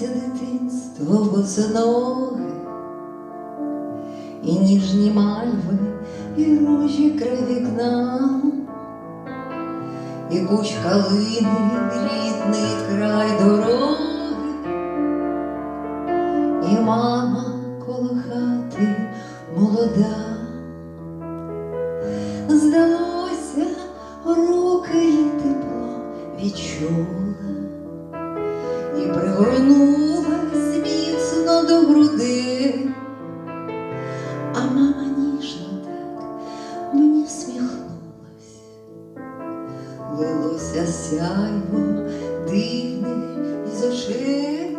Повернулося дитинство босоноге, і ніжні мальви, і рожі край вікна, і куч калини, рідний край дороги, і мама коло хати молода. Здалося, руки їй тепло відчула лилося сяйво дивне із очей.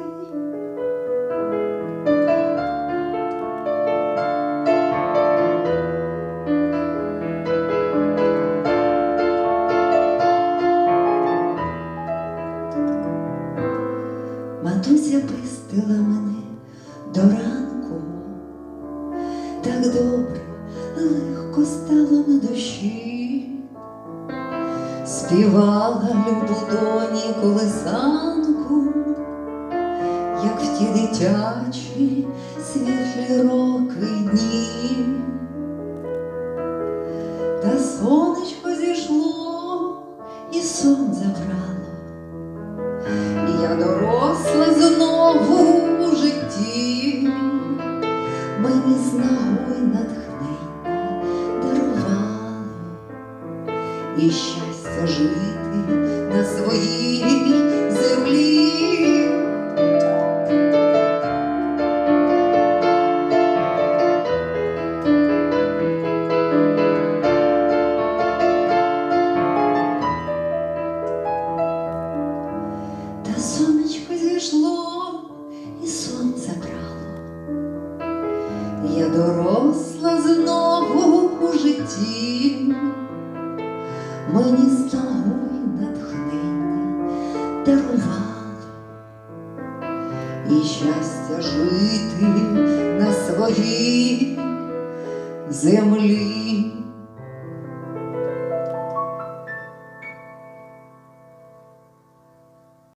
Матуся пестила мене до ранку, так добре, легко стало на душі, співала любу доні колесанку, як в ті дитячі світлі роки дні, та сонечко зійшло і сон забрало. І Я доросла знову у житті, мені знагу й натхнення дарувало, і щастя жити на своїй землі. Та сонечко зійшло і сон забрало. Я доросла знову у житті, мені з того натхнення дарувало, і щастя жити на своїй землі.